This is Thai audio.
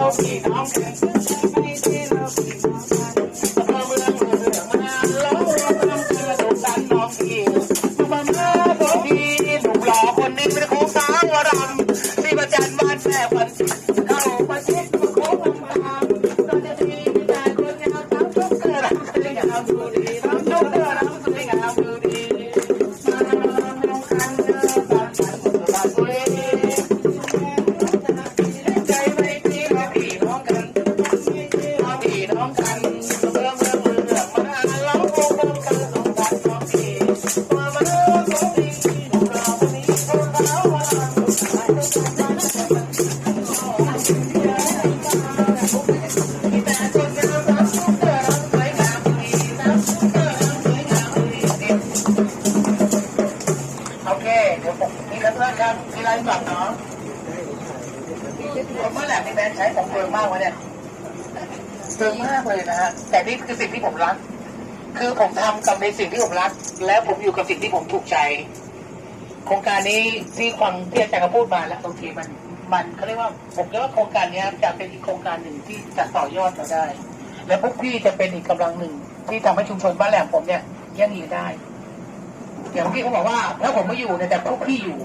เราพี่น้องกันไม่ใช่เราพี่น้องกันเมื่อเมืองเมืองมาล้วเราทำกันสงสารน้องพี่มาเมื่อตัวพี่หนุ่มหล่อคนนี้เป็นของสาววรำที่ประจันบ้านแม่วันเคเดี๋ยวผมมีแล้วเพื่อนครับมีอะไรน้องเมื่อไหร่พี่แบนใช้ผมเปลืองมากวะเนี่ยเปลืองมากเลยนะฮะแต่นี่คือสิ่งที่ผมรัก คือผมทำกับในสิ่งที่ผมรัก แล้วผมอยู่กับสิ่งที่ผมถูกใจ โครงการนี้ที่ฟังที่อาจารย์เขาพูดมาแล้วบางทีมัน มันเขาเรียกว่าผมคิดว่าโครงการนี้จะเป็นอีกโครงการหนึ่งที่จะต่อยอดเราได้ และพวกพี่จะเป็นอีกกำลังหนึ่ง ที่ทำให้ชุมชนบ้านแหลมผมเนี่ยยั่งยืนได้อย่างเมื่เขาบอกว่าถ้าผมไม่อยู่เนี่ยแต่พวกพี่อยู่